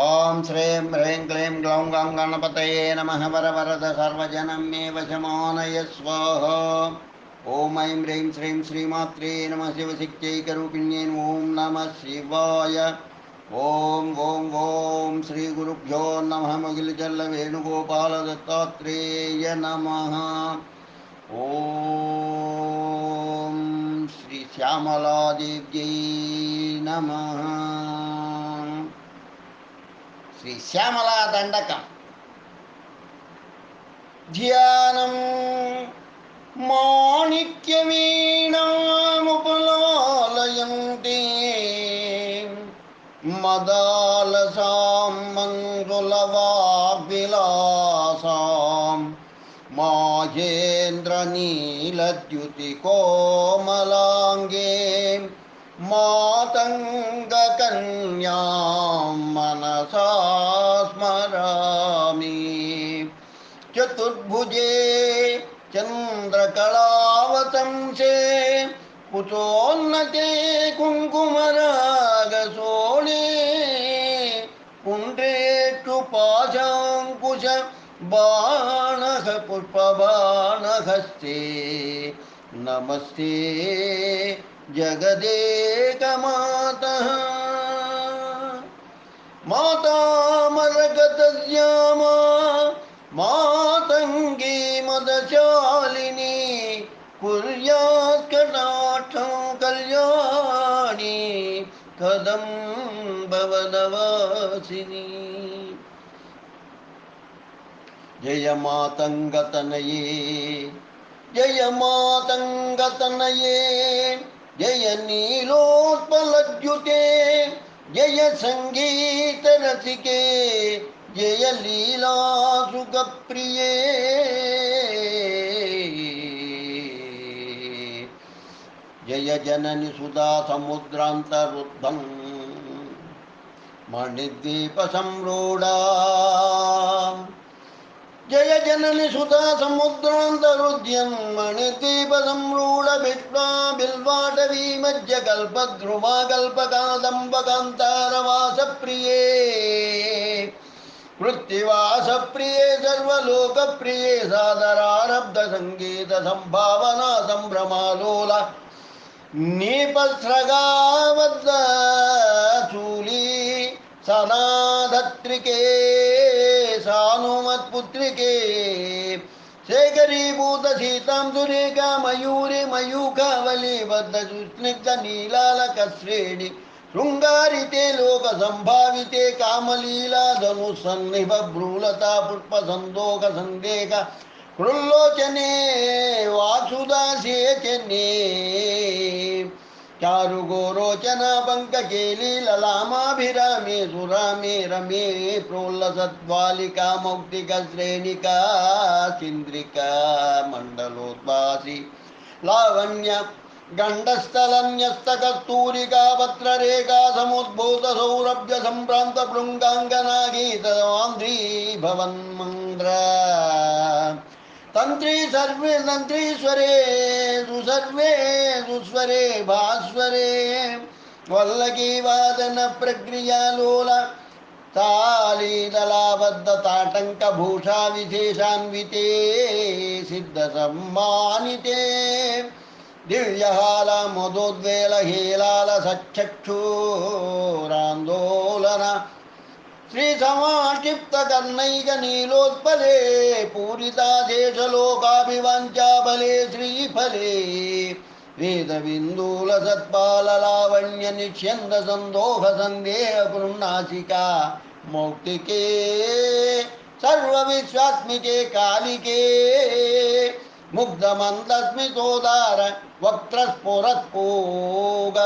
ॐ श्रीं ह्रीं क्लीं ग्लौं गं गणपतये नमः वरवरद सर्वजनं मे वशमानय स्वाहा ॐ ऐं ह्रीं श्रीं श्रीमात्रे नमः शिवशिक्त्यैकरूपिण्यै ॐ नमः शिवाय। ॐ ॐ ॐ श्रीगुरुभ्यो नमः मुगिलजल्लवेणुगोपालदत्तात्रेय नमः। ॐ श्रीश्यामलादेव्यै नमः। శ్రీ శ్యామలా దండకం ధ్యానం మాణిక్యవీణాముపలాలయంతే మదాలసాం మంగుళవాగ్విలాసాం మాహేంద్రనీలద్యుతి కోమలాంగే मातङ्गकन्यां मनसा स्मरामि चतुर्भुजे चन्द्रकलावतंसे कुचोन्नते कुङ्कुमरागसोणे। पुण्ड्रेषु पाशाङ्कुश बाणः पुष्पबाणहस्ते। नमस्ते। जगदेकमातः। मातामरगतश्यामा मातङ्गी मदशालिनी कुर्यात् कटाक्षं कल्याणी कदम्बवनवासिनी जय मातङ्गतनये जय मातङ्गतनये। जय नीलोत्पलद्युते जय जय लीलासुखप्रिये। जय सुधा समुद्रान्तरुद्धम् मणिद्वीपसंरूढा जय जननि सुधा समुद्रान्तरुद्यन् मणिद्वीपसंरूढ विश्वा बिल्वाटवी मज्ज कल्पध्रुवा कल्पकादम्बकान्तारवासप्रिये कृत्तिवासप्रिये सर्वलोकप्रिये सादरारब्धसङ्गीतसम्भावना सम्भ्रमालोला नीपस्रगावद्द चूली सनाधत्रिके सानुमत्पुत्रिके शेखरीभूत सीतां सुरेखा मयूरे सुस्निग्ध नीलालकश्रेणि शृङ्गारिते लोकसम्भाविते कामलीला धनुसन्निभ भ्रूलता पुष्पसन्दोकसन्देह कृल्लोचने वासुदासेचने चारुगोरोचना पङ्ककेली ललामाभिरामे सुरामे रमे प्रोल्लसद्वालिका मौक्तिकश्रेणिका चिन्द्रिका मण्डलोद्वासि लावण्य गण्डस्थलन्यस्तकस्तूरिका पत्ररेखा समुद्भूत सौरभ्य सम्भ्रान्त भृङ्गाङ्गना गीतवान्ध्री भवन्मन्द्र तन्त्री सर्वे तन्त्रीश्वरे सुसर्वे सुस्वरे भास्वरे। वल्लकी वादन प्रक्रियालोल तालीदलाबद्धताटङ्कभूषा विशेषान्विते सिद्धसम्मानिते दिव्यहाल मधोद्वेल हेलाल सच्चक्षुरान्दोलन श्रीसमाक्षिप्तकर्णैकनीलोत्पले पूरिता देशलोकाभिवाञ्चाबले श्रीफले वेदबिन्दूलसत्पाललावण्यनिष्यन्दसन्दोहसन्देहपुर्नासिका मौक्तिके सर्वविश्वात्मिके कालिके। मुग्धमन्दस्मितोदार वक्त्रस्फुरत्पूग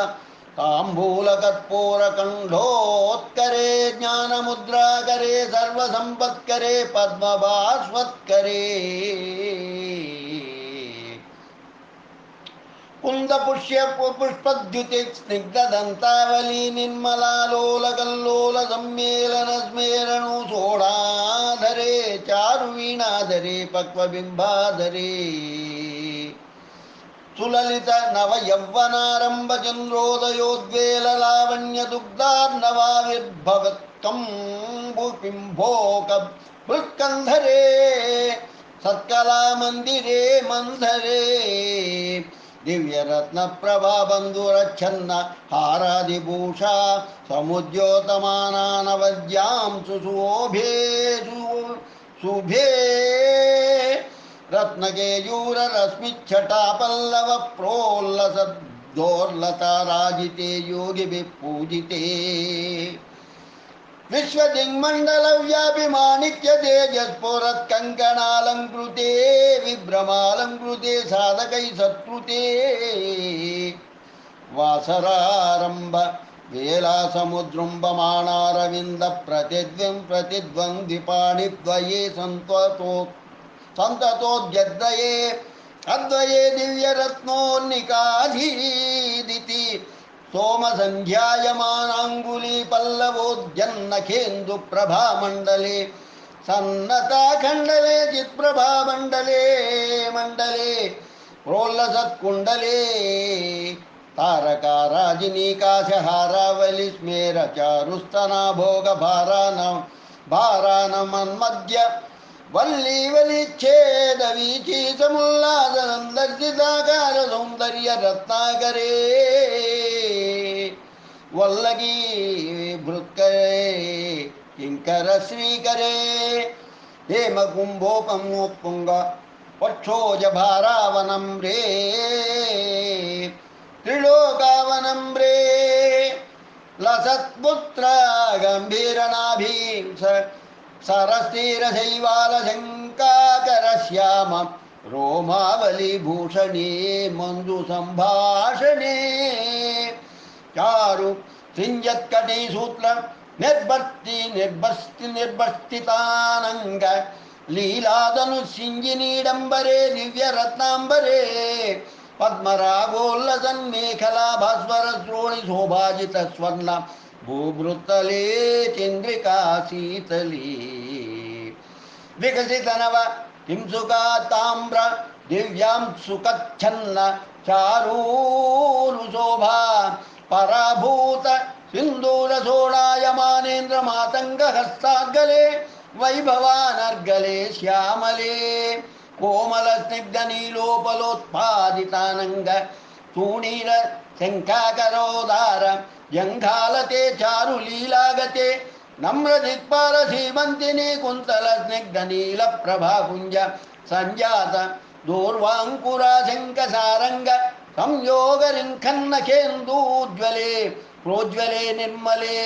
ताम्बूलकर्पूरकण्ठोत्करे ज्ञानमुद्राकरे सर्वसम्पत्करे पद्मभास्वत्करे। कुन्दपुष्य पुष्पद्युति स्निग्धदन्तावली सोढाधरे चारुवीणाधरे पक्वबिम्बाधरे। ಸುಲಲಿತ ನವ ಯೌವನಾರಂಭ ಚಂದ್ರೋದಯೋದ್ವೇಲ ಲಾವಣ್ಯ ದುಗ್ಧಾರ್ಣವಾವಿರ್ಭವತ್ ಕಂಬು ಪಿಂಭೋಕ ಮೃತ್ಕಂಧರೇ ಸತ್ಕಲಾ ಮಂದಿರೇ ಮಂಧರೇ ದಿವ್ಯರತ್ನ ಪ್ರಭಾ ಬಂಧುರಚ್ಛನ್ನ ಹಾರಾದಿಭೂಷಾ ಸಮುದ್ಯೋತಮಾನಾನವದ್ಯಾಂ ಸುಶೋಭೇ ಸು- रत्नकेयूर रश्मिछटा पल्लव प्रोल्लस दोर्लता राजिते रत्नकेयूररश्मिच्छटापल्लवप्रोल्लसद्दोर्लताराजिते योगिभिः पूजिते विश्वदिङ्मण्डलव्याभिमाणिक्यतेजस्फुरत्कङ्कणालङ्कृते विभ्रमालङ्कृते साधकैः सत्कृते वासरारम्भ वेलासमुद्रुम्बमाणारविन्दप्रतिद्वं प्रतिद्वन्द्विपाणिद्वये सन्त्वतो सन्ततोद्यद्वये अद्वये दिव्यरत्नोन्निकाधीदिति सोमसन्ध्यायमानाङ्गुलीपल्लवोद्यन्नखेन्दुप्रभामण्डले सन्नताखण्डले चित्प्रभामण्डले मण्डले प्रोल्लसत्कुण्डले तारकाराजिनीकाशहारावलिस्मेरचारुस्तनाभोगभारानं भारानमन्मध्य వల్లీవలి ఛేదవీచి సముల్లాసనం దర్శితాకార సౌందర్య రత్నాకరే వల్లగి భృత్కరే కింకర శ్రీకరే హేమ కుంభోపమోపుంగ పక్షోజ భారావనం రే त्रिलोकावनं रे लसत्पुत्र गम्भीरनाभीं स सरस्थिरशैवालशङ्काकरश्याम रोमावलीभूषणे मन्दुसम्भाषणे चारु सिञ्जत्कटी सूत्र निर्भस्ति निर्वस्ति निर्वर्तितानङ्ग लीलादनु सिञ्जिनीडम्बरे दिव्यरत्नाम्बरे पद्मरागोल्लसन्मेखला भास्वरश्रोणि शोभाजितस्वर्णा भूभृतले चन्द्रिका शीतली। विकसितनव किंसुका ताम्र, दिव्यां सुकच्छन्न चारूरुशोभा पराभूत, सिन्दूरसोडायमानेन्द्र मातङ्गहस्ताग्गले वैभवानर्गले, श्यामले। कोमलस्निग्धनीलोपलोत्पादितानङ्ग जङ्घालते चारुलीलागते नम्रदिक्पाल सीमन्तिनी कुन्तल स्निग्धनील प्रभाकुञ्ज सञ्जात दूर्वाङ्कुराशङ्कसारङ्ग संयोगरिङ्खन्नखेन्दूज्वले प्रोज्वले निर्मले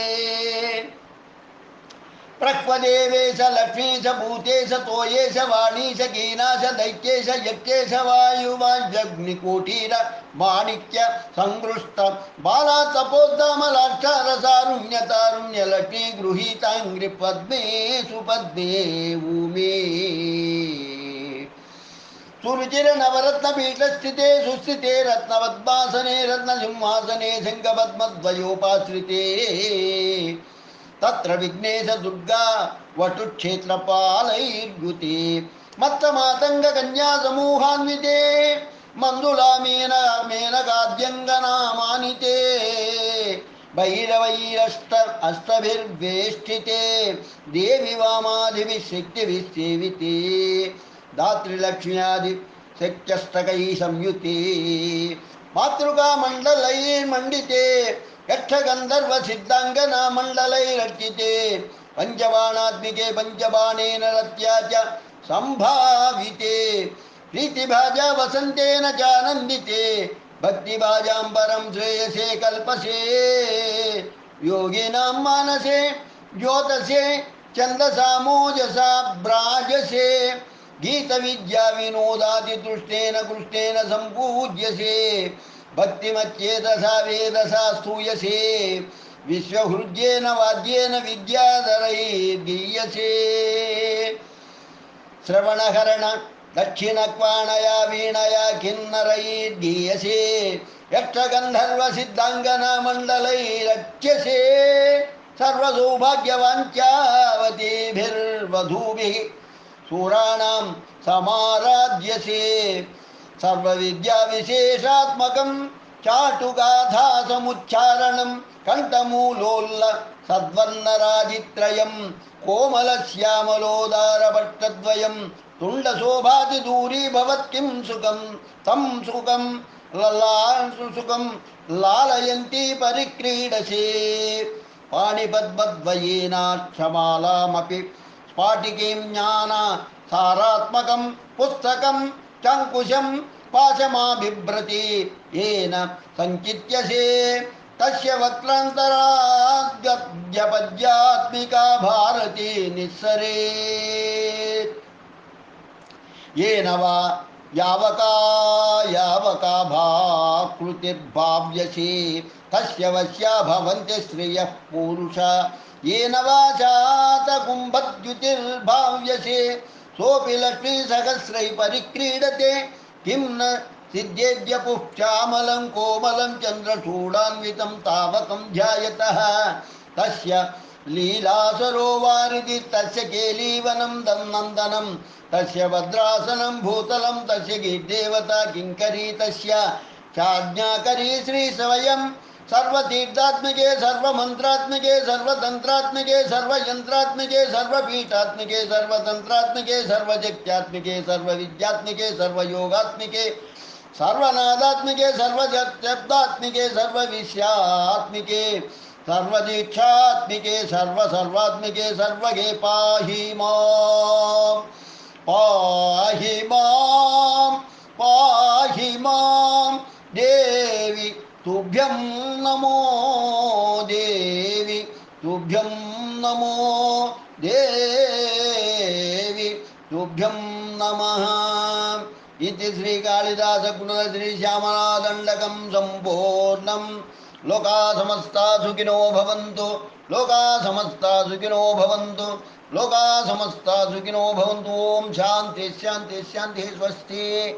प्रक्वदेवेश लक्ष्मीश भूतेश तोयेश वाणीश कीनाश दैत्येश यज्ञेश वायुवाजग्निकोटीर माणिक्य संगृष्ट बाला तपोद्धमलाक्षारसारुण्य तारुण्य लक्ष्मी गृहीताङ्घ्रि पद्मे सुपद्मे उमे सुरुचिर नवरत्न पीठस्थिते सुस्थिते रत्नवद्वासने रत्नसिंहासने शङ्खपद्मद्वयोपाश्रिते तत्र विघ्नेश दुर्गा वटुक्षेत्रपालैर्युते मत्तमातङ्गकन्या समूहान्विते मन्दुला मेन मेनकाद्यङ्गनामानिते। भैरवैरष्ट अष्टभिर्वेष्टिते देवि वामादिभिः शक्तिभिः सेविते। दातृलक्ष्म्यादि शक्त्यष्टकैः संयुते। मातृकामण्डलैर्मण्डिते। यक्षगन्धर्व सिद्धाङ्गना मण्डलैरर्चिते पञ्चबाणात्मिके पञ्चबाणेन रत्या च सम्भाविते। प्रीतिभाजा वसन्तेन चानन्दिते भक्तिभाजां परं श्रेयसे कल्पसे। योगिनां मानसे, ज्योतसे छन्दसामोजसा भ्राजसे गीतविद्या विनोदातितुष्टेन कृष्णेन सम्पूज्यसे। भक्तिमच्चेतसा वेदसा स्तूयसे विश्वहृद्येन वाद्येन विद्याधरैर्गीयसे श्रवणहरण दक्षिणक्वाणया वीणया किन्नरैर्गीयसे यक्षगन्धर्वसिद्धाङ्गनामण्डलैरच्यसे। सर्वसौभाग्यवाञ्चावतीभिर्वधूभिः सुराणां समाराध्यसे। सर्वविद्याविशेषात्मकं चाटुगाथासमुच्चारणं कण्ठमूलोल्ल सद्वर्णराजित्रयं कोमलश्यामलोदारभट्टद्वयं तुण्डशोभातिदूरी भवत्किं सुखं, तं सुखं लला सुखं, लालयन्ती परिक्रीडसे। पाणिपद्मद्वयेनाक्षमालामपि स्फाटिकीं ज्ञान सारात्मकं पुस्तकं चङ्कुशं पाशमाबिभ्रति येन सञ्चित्यसे तस्य वक्रान्तराद्यपद्यात्मिका भारती निःसरेत् येन वा यावका यावका भाकृतिर्भाव्यसे, तस्य वश्या भवन्ति श्रियः पूरुष। येन वा जातकुम्भद्युतिर्भाव्यसे सोऽपि लक्ष्मीसहस्रैः परिक्रीडते किं न सिद्ध्येद्यपुः श्यामलं कोमलं, चन्द्रचूडान्वितं तावकं ध्यायतः। तस्य लीलासरो वारिधि तस्य केलीवनं दं नन्दनं तस्य भद्रासनं भूतलं, तस्य गिर्देवता, किङ्करी, तस्य चाज्ञाकरी श्रीस्वयं सर्वतीर्थात्मिके सर्वमन्त्रात्मिके, सर्वतन्त्रात्मिके, सर्वयन्त्रात्मिके, सर्वपीठात्मिके, सर्वतन्त्रात्मिके सर्वशक्त्यात्मिके सर्वविद्यात्मिके, सर्वयोगात्मिके, सर्वनादात्मिके सर्वशब्दात्मिके सर्वविषयात्मिके, सर्वदीक्षात्मिके, सर्वसर्वात्मिके, सर्वगे पाहि माँ पाहि माँ पाहि माँ देवि तुभ्यं नमो देवि, तुभ्यं नमो देवि, तुभ्यं नमः। इति श्रीकालिदासगुणश्रीश्यामलादण्डकं सम्पूर्णं। लोका समस्ता सुखिनो भवन्तु लोका समस्ता सुखिनो भवन्तु लोका समस्ता सुखिनो भवन्तु। ॐ शान्ति शान्ति, शान्तिः स्वस्ति।